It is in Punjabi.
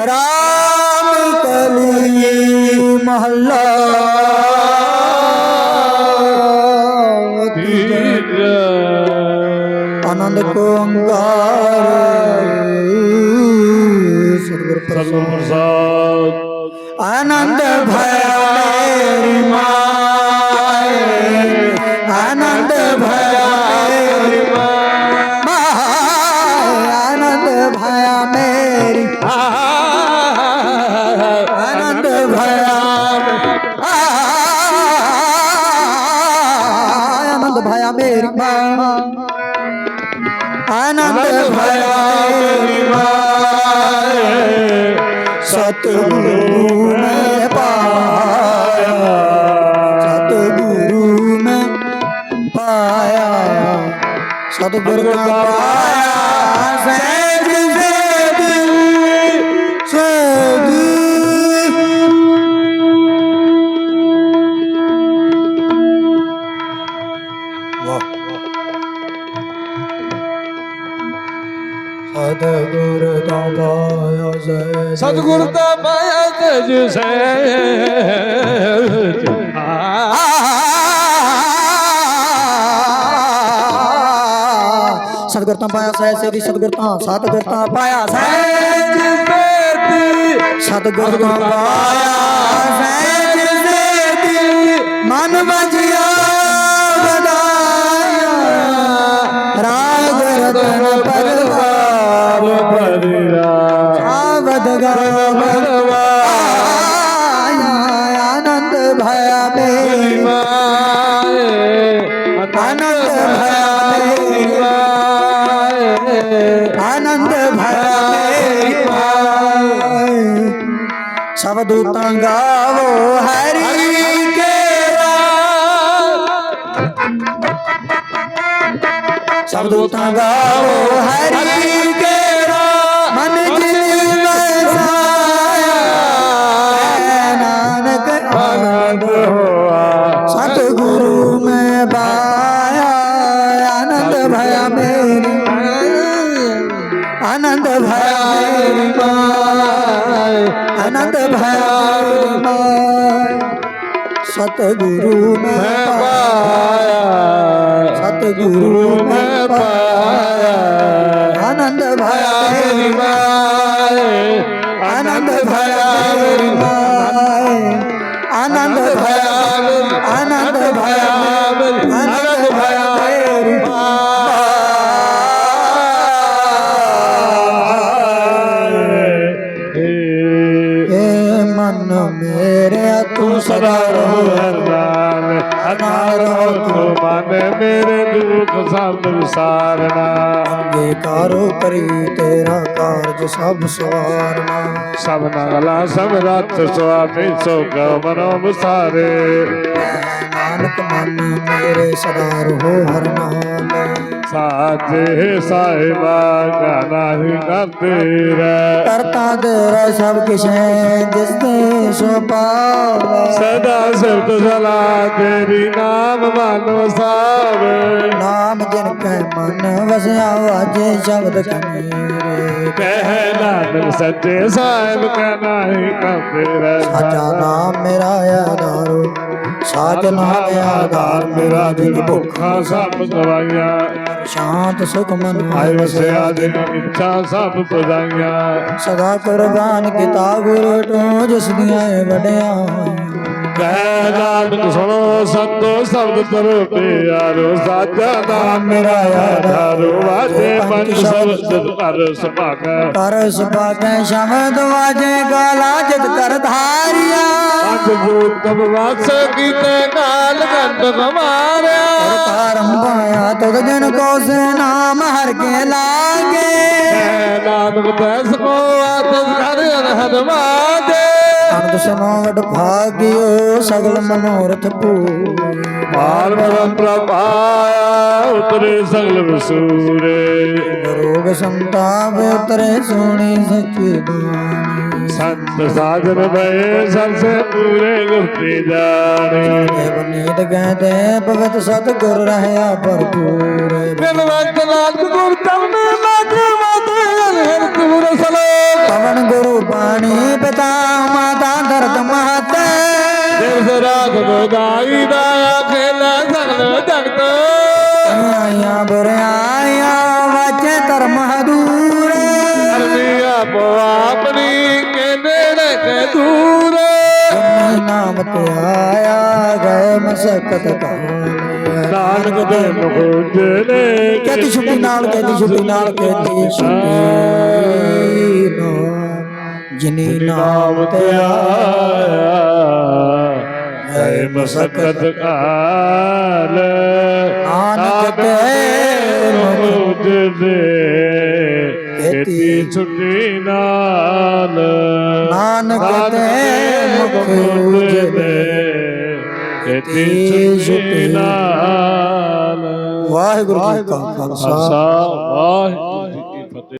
ਰਾਮ ਕਲੀ ਮਹੱਲਾ ਆਨੰਦ ਕੋ ਅੰਕਾਰ ਸਤਿਗੁਰ ਪ੍ਰਸਾਦ। ਆਨੰਦ ਭਇਆ ਮੇਰੀ ਮਾਏ ਭਇਆ ਆਨੰਦ ਭਇਆ ਮੇਰੀ ਮਾਂ ਆਨੰਦ ਭਇਆ ਮੇਰੀ ਮਾਂ ਸਤਿਗੁਰੂ ਮੈਂ ਪਾਇਆ ਸਤਿਗੁਰੂ ਮੈਂ ਪਾਇਆ ਸਤਿਗੁਰ ਦਾ ਪਾਇਆ ਸਹਿਜ ਸਤਿਗੁਰ ਦਾ ਪਾਇਆ ਸਹਿਜ। ਸਤਿਗੁਰ ਦਾ ਪਾਇਆ ਤਜ ਸਹਿਜ। ਸਤਿਗੁਰ ਤਾਂ ਪਾਇਆ ਸਹਿ ਸੇਦੀ ਸਤਿਗੁਰ ਤਾਂ ਸਤਿਗੁਰ ਤਾਂ ਪਾਇਆ ਸਹਿਜ ਸਤਿਗੁਰ ਤਾਂ ਪਾਇਆ ਸਹਿਜ ਸੇਦੀ ਮਨ ਵਜਿਆ ਵਧਾਇਆ। ਰਾਗ ਰਤਨ ਪਰਵਾਰ ਦੂਤਾਂ ਗਾਵੋ ਹਰੀ ਕੇਰਾ ਸਭ ਦੂਤਾਂ ਗਾਵੋ ਹਰੀ ਕੇਰਾ ਮਨ ਜਿਨ ਵਸਾਇਆ ਨਾਨਕ ਆਨੰਦ ਹੋਆ। ਸਤਿਗੁਰੂ ਮੈਂ ਪਾਇਆ, ਆਨੰਦ ਭਇਆ ਮੇਰੀ। ਆਨੰਦ ਭਇਆ ਮੇਰੀ ਆਨੰਦ ਭਇਆ ਮਾਏ ਸਤਿਗੁਰੂ ਮੈਂ ਮੈਂ ਪਾਇਆ। ਪਾਇਆ। ਸਤਿਗੁਰੂ ਮੈਂ ਪਾਇਆ। ਸਦਾ ਰਹੋ ਹਰਨਾਮ ਅਨਾਰੋ ਤੂੰ ਮਨ ਮੇਰੇ ਦੁੱਖ ਸਭ ਵਿਸਾਰਨਾ। ਅੱਗੇ ਕਾਰੋ ਕਰੀ ਤੇਰਾ ਕਾਰਜ ਸਭ ਸਵਾਰਨਾ। ਸਭ ਨਗਲਾ ਸਭ ਰਤ ਸੁਆਮੀ ਸੋ ਗਮਨੋ ਵਿਸਾਰੇ। ਨਾਨਕ ਮਨ ਮੇਰੇ ਸਦਾ ਰਹੋ ਹਰ ਨਾਮ। ਸਾਜੇ ਸਾਹਿਬਾ ਗਾਨਾ ਹੀ ਗੰਦੇਰਾ ਕਰਤਾ ਤੇਰਾ ਸਭ ਕਿਛ ਹੈ ਜਿਸ ਤੇ ਸੋ ਪਾਵੇ ਸਦਾ ਸਿਫਤ ਸਲਾ ਤੇਰੀ ਨਾਮ ਮਨ ਵਸਾਵੇ। ਨਾਮ ਜਿਨ ਕੈ ਮਨ ਵਸਿਆ ਵਾਜੇ ਸ਼ਬਦ ਕਨੀਰੇ ਕਹਿ ਨਾਨਕ ਸੱਚੇ ਸਾਹਿਬ ਕਾ ਨਾਹੀ ਕੰਦੇਰਾ ਸਾਚਾ ਨਾਮ ਮੇਰਾ ਆਧਾਰੋ। ਸਾਚ ਨਾਮ ਆਧਾਰ ਮੇਰਾ ਜਿਨ ਭੁੱਖ ਸਭ ਦਵਾਈਆਂ। ਸ਼ਾਂਤ ਸੁਖ ਮਨ ਆਇ ਵਸਿਆ ਦਿਨ ਇੱਛਾ ਸਭ ਪੁਜਾਈਆਂ। ਸਦਾ ਕੁਰਬਾਨ ਕੀਤਾ ਗੁਰੂ ਤੋਂ ਜਿਸ ਦੀਆਂ ਵਡਿਆ ਕਹਿ ਨਾਨਕ ਸੁਣੋ ਸੰਤੋ ਸ਼ਬਦ ਤਰੋ ਪਿਆਰੋ ਸਾਚਾ ਨਾਮ ਮੇਰਾ ਆਧਾਰੋ ਵਾਜੇ ਪੰਜ ਸ਼ਬਦ ਕਰ ਸੁਭਾਗਾ। ਕਰ ਸੁਭਾਗੈ ਸ਼ਬਦ ਵਾਜੇ ਗਾਲਾ ਜਿਤ ਕਰ ਭੂਤ ਵਾਸ ਕੀਤੇ ਕਾਲ ਗੰਧ ਮਾਰਿਆ। ਕਰਮ ਪਾਇਆ ਤੁਧ ਜਨ ਕੋ ਸੇ ਨਾਮ ਹਰ ਕੇ ਲਾਗੇ। ਨਾਨਕ ਤੈਸ ਕੋ ਆਤਮ ਕਰ ਅਨਹਦ ਵਾਜੇ ਅਨੰਦ ਸਮੋ ਵਡ ਭਾਗਿਓ ਸਗਲ ਮਨੋਰਥ ਪੂਰੇ। ਮਾਰ ਬ੍ਰਹਮ ਪ੍ਰਭਾਇਆ ਉਤਰੇ ਸਗਲ ਵਸੂਰੇ। ਰੋਗ ਸੰਤਾਪ ਉਤਰੇ ਸੋਣੀ ਸੱਚੀ ਬਾਣੀ। ਸੰਤ ਸਾਜਨ ਭਏ ਸੰਸੇ ਪੂਰੇ ਗੁਰਤੇ ਜਾਣੇ। ਦੇਵ ਨੀਤ ਕਹਤੇ ਭਗਤ ਸਤ ਗੁਰ ਰਹਿਆ ਭਰਪੂਰ। ਬਿਨਵੰਤ ਨਾਥ ਗੁਰ ਚਰਨ ਲਾਗੇ ਮਤ ਹਰ ਤੁਰ ਸਲੋ। ਪਵਨ ਗੁਰੂ ਪਾ ਗੁਦਾਈ ਦਾ ਖੇਲਾ ਸਗਲ ਜਗਤ। ਆਇਆ ਬੁਰਾਇਆ ਵਾਜੇ ਧਰਮ ਹਦੂਰ। ਕਰਮੀ ਆਪੋ ਆਪਣੀ ਦੂਰ। ਨਾਮ ਤੇ ਆਇਆ ਗਏ ਮਸਕਤ ਕਹੋਨ ਨਾਨਕ ਦੇ ਮੁਖ ਉਜਲੇ ਕਹਤੀ ਛੁੱਟੀ ਨਾਲ ਕਹਤੀ ਛੁੱਟੀ ਨਾਲ ਕਹਤੀ ਛੁੱਟੀ ਨਾਲ। ਜਿਨੀ ਨਾਮ ਤੇ ਆਇਆ ਹੈ ਮਸਕਤ ਕਾਲ ਨਾਨਕ ਤੇ ਮੁਖ ਉਜਲੇ ਕੀਤੀ ਛੁੱਟੀ ਨਾਲ। ਨਾਨਕ ਤੇ ਮੁਖ ਉਜਲੇ ਕੀਤੀ ਛੁੱਟੀ ਨਾਲ। ਵਾਹਿਗੁਰੂ ਜੀ ਕਾ ਖਾਲਸਾ। ਵਾਹਿਗੁਰੂ